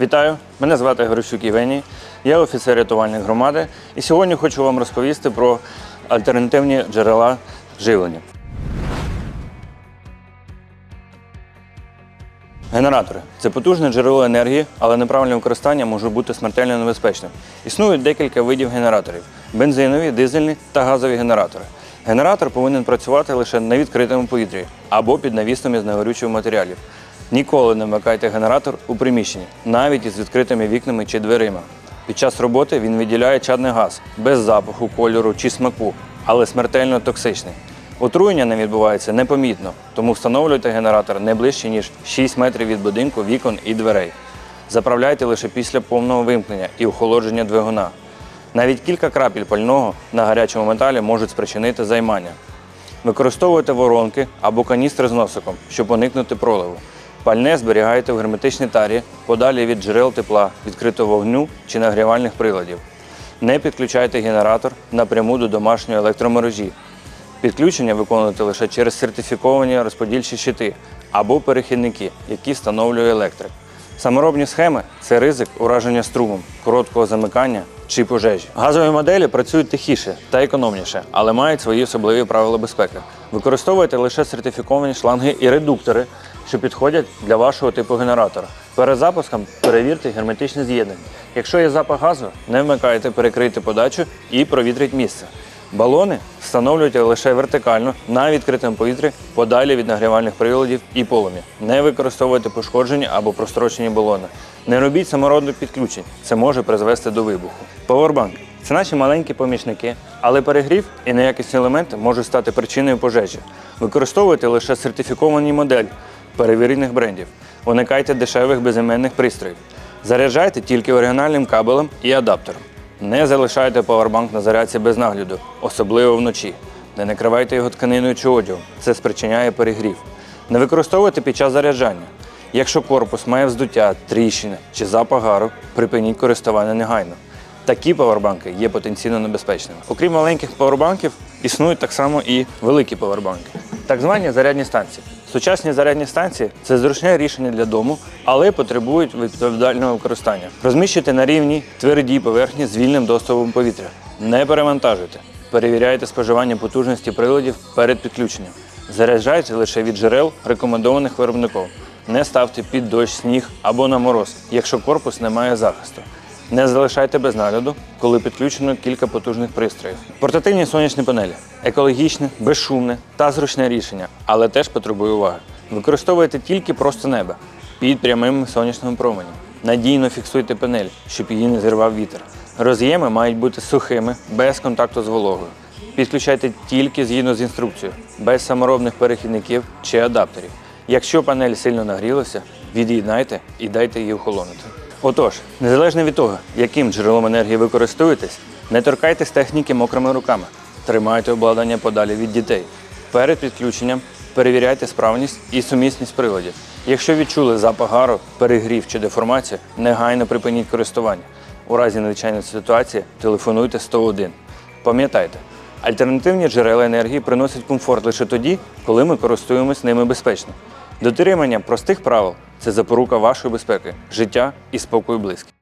Вітаю! Мене звати Горощук Євгеній, я офіцер рятувальник громади і сьогодні хочу вам розповісти про альтернативні джерела живлення. Генератори це потужне джерело енергії, але неправильне використання може бути смертельно небезпечним. Існують декілька видів генераторів: бензинові, дизельні та газові генератори. Генератор повинен працювати лише на відкритому повітрі або під навісом із негорючих матеріалів. Ніколи не вмикайте генератор у приміщенні, навіть із відкритими вікнами чи дверима. Під час роботи він виділяє чадний газ без запаху, кольору чи смаку, але смертельно токсичний. Отруєння не відбувається непомітно, тому встановлюйте генератор не ближче, ніж 6 метрів від будинку, вікон і дверей. Заправляйте лише після повного вимкнення і охолодження двигуна. Навіть кілька крапель пального на гарячому металі можуть спричинити займання. Використовуйте воронки або каністри з носиком, щоб уникнути проливу. Пальне зберігайте в герметичній тарі подалі від джерел тепла, відкритого вогню чи нагрівальних приладів. Не підключайте генератор напряму до домашньої електромережі. Підключення виконуйте лише через сертифіковані розподільчі щити або перехідники, які встановлює електрик. Саморобні схеми це ризик ураження струмом, короткого замикання чи пожежі. Газові моделі працюють тихіше та економніше, але мають свої особливі правила безпеки. Використовуйте лише сертифіковані шланги і редуктори, що підходять для вашого типу генератора. Перед запуском перевірте герметичне з'єднання. Якщо є запах газу, не вмикайте, перекрийте подачу і провітріть місце. Балони встановлюйте лише вертикально на відкритому повітрі подалі від нагрівальних приладів і полум'я. Не використовуйте пошкоджені або прострочені балони. Не робіть самородних підключень, це може призвести до вибуху. Повербанк це наші маленькі помічники, але перегрів і неякісні елементи можуть стати причиною пожежі. Використовуйте лише сертифіковані моделі перевірених брендів. Уникайте дешевих безіменних пристроїв. Заряджайте тільки оригінальним кабелем і адаптером. Не залишайте павербанк на зарядці без нагляду, особливо вночі. Не накривайте його тканиною чи одягом. Це спричиняє перегрів. Не використовуйте під час заряджання. Якщо корпус має вздуття, тріщини чи запах гару, припиніть користування негайно. Такі павербанки є потенційно небезпечними. Окрім маленьких павербанків, існують так само і великі павербанки. Так звані зарядні станції. Сучасні зарядні станції це зручне рішення для дому, але потребують відповідального використання. Розміщуйте на рівні твердій поверхні з вільним доступом повітря. Не перевантажуйте. Перевіряйте споживання потужності приладів перед підключенням. Заряджайте лише від джерел, рекомендованих виробником. Не ставте під дощ, сніг або на мороз, якщо корпус не має захисту. Не залишайте без нагляду, коли підключено кілька потужних пристроїв. Портативні сонячні панелі екологічне, безшумне та зручне рішення, але теж потребує уваги. Використовуйте тільки просто небо під прямим сонячним променем. Надійно фіксуйте панель, щоб її не зірвав вітер. Роз'єми мають бути сухими, без контакту з вологою. Підключайте тільки згідно з інструкцією, без саморобних перехідників чи адаптерів. Якщо панель сильно нагрілася, від'єднайте і дайте її охолонути. Отож, незалежно від того, яким джерелом енергії ви користуєтесь, не торкайтесь техніки мокрими руками. Тримайте обладнання подалі від дітей. Перед підключенням перевіряйте справність і сумісність приладів. Якщо відчули запах гару, перегрів чи деформацію, негайно припиніть користування. У разі надзвичайної ситуації телефонуйте 101. Пам'ятайте, альтернативні джерела енергії приносять комфорт лише тоді, коли ми користуємось ними безпечно. Дотримання простих правил це запорука вашої безпеки, життя і спокою близьких.